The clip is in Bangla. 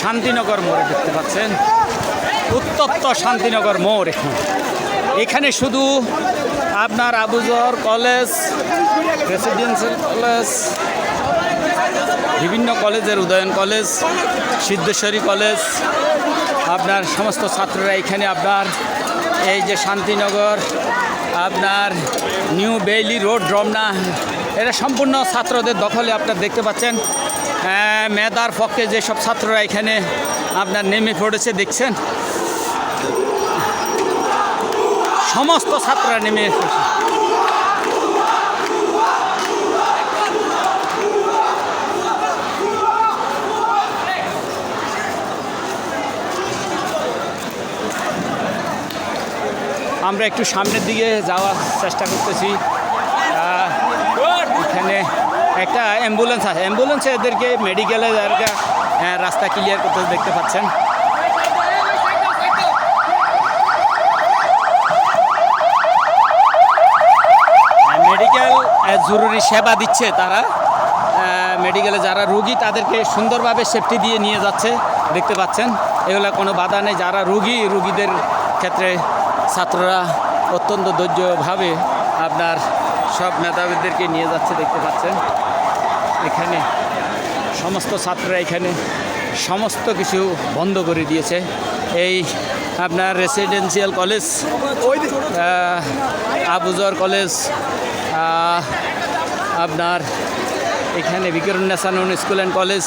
শান্তিনগর মোড়ে দেখতে পাচ্ছেন। উত্তপ্ত শান্তিনগর মোড় এখন। এখানে শুধু আপনার আবুজর কলেজ রেসিডেন্সিয়াল কলেজ, বিভিন্ন কলেজের উদয়ন কলেজ, সিদ্ধেশ্বরী কলেজ, আপনার সমস্ত ছাত্ররা এখানে আপনার এই যে শান্তিনগর, আপনার নিউ বেইলি রোড, রমনা এটা সম্পূর্ণ ছাত্রদের দখলে আপনার দেখতে পাচ্ছেন। মেধার পক্ষে যেসব ছাত্ররা এখানে আপনার নেমে পড়েছে, দেখছেন? সমস্ত ছাত্ররা নেমে এসেছে। আমরা একটু সামনের দিকে যাওয়ার চেষ্টা করতেছি। এখানে একটা অ্যাম্বুলেন্স আছে। অ্যাম্বুলেন্সে এদেরকে মেডিকেলে এদেরকে আহ, রাস্তা ক্লিয়ার করতে দেখতে পাচ্ছেন। মেডিকেল জরুরি সেবা দিচ্ছে তারা। মেডিকেলে যারা রুগী তাদেরকে সুন্দরভাবে সেফটি দিয়ে নিয়ে যাচ্ছে দেখতে পাচ্ছেন। এগুলো কোনো বাধা নেই। যারা রুগী রুগীদের ক্ষেত্রে ছাত্ররা অত্যন্ত ধৈর্যভাবে আপনার সব মেধাবীদেরকে নিয়ে যাচ্ছে, দেখতে পাচ্ছেন। এখানে সমস্ত ছাত্ররা এখানে সমস্ত কিছু বন্ধ করে দিয়েছে। এই আপনার রেসিডেন্সিয়াল কলেজ আবুজর কলেজ আপনার এখানে বিকিরুন্নেসানুন স্কুল অ্যান্ড কলেজ